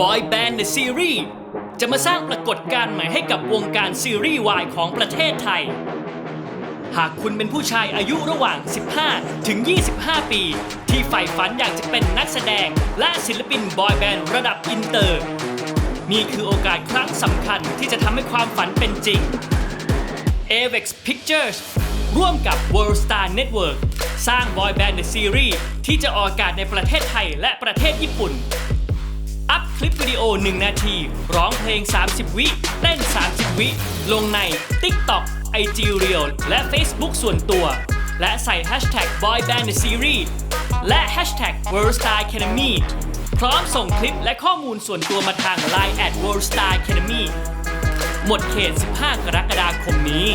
Boy Band The Series จะมาสร้างปรากฏการณ์ใหม่ให้กับวงการซีรีส์วายของประเทศไทย หากคุณเป็นผู้ชายอายุระหว่าง 15 ถึง 25 ปี ที่ใฝ่ฝันอยากจะเป็นนักแสดงและศิลปินบอยแบนด์ระดับอินเตอร์ นี่คือโอกาสครั้งสำคัญที่จะทำให้ความฝันเป็นจริง Avex Pictures ร่วมกับ World Star Network สร้าง Boy Band The Series ที่จะออกอากาศในประเทศไทยและประเทศญี่ปุ่น ดีโอ 1 นาที ร้องเพลง 30 วิเต้น 30 วิ ลงใน TikTok IG Reel และ Facebook ส่วนตัว และใส่ Hashtag Boyband The Series และ Hashtag World Star Academy พร้อมส่งคลิปและข้อมูลส่วนตัวมาทาง Line at World Star Academy หมดเขต 15 กรกฎาคมนี้